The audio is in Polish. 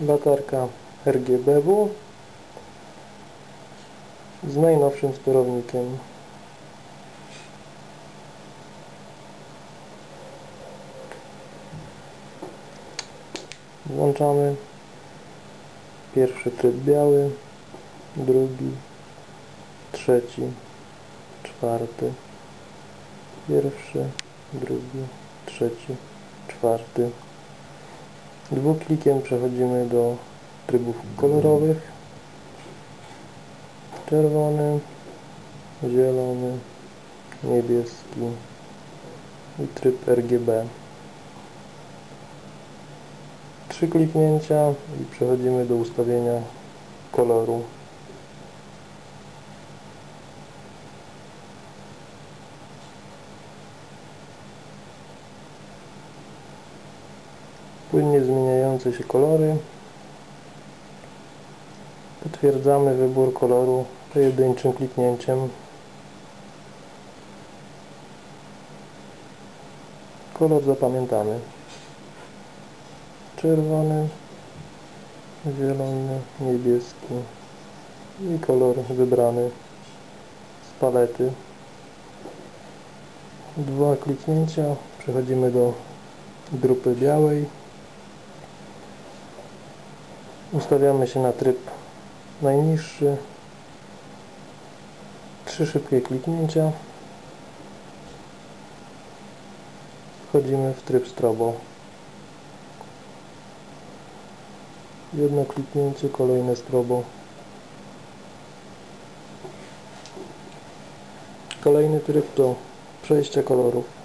latarka RGBW z najnowszym sterownikiem. Włączamy pierwszy tryb biały, drugi, trzeci, czwarty, pierwszy, drugi, trzeci, czwarty. Dwuklikiem przechodzimy do trybów kolorowych. Czerwony, zielony, niebieski i tryb RGB. Trzy kliknięcia i przechodzimy do ustawienia koloru. Płynnie zmieniające się kolory. Potwierdzamy wybór koloru pojedynczym kliknięciem. Kolor zapamiętamy. Czerwony, zielony, niebieski i kolor wybrany z palety. Dwa kliknięcia, przechodzimy do grupy białej. Ustawiamy się na tryb najniższy. Trzy szybkie kliknięcia. Wchodzimy w tryb strobo. Jedno kliknięcie, kolejne strobo. Kolejny tryb to przejście kolorów.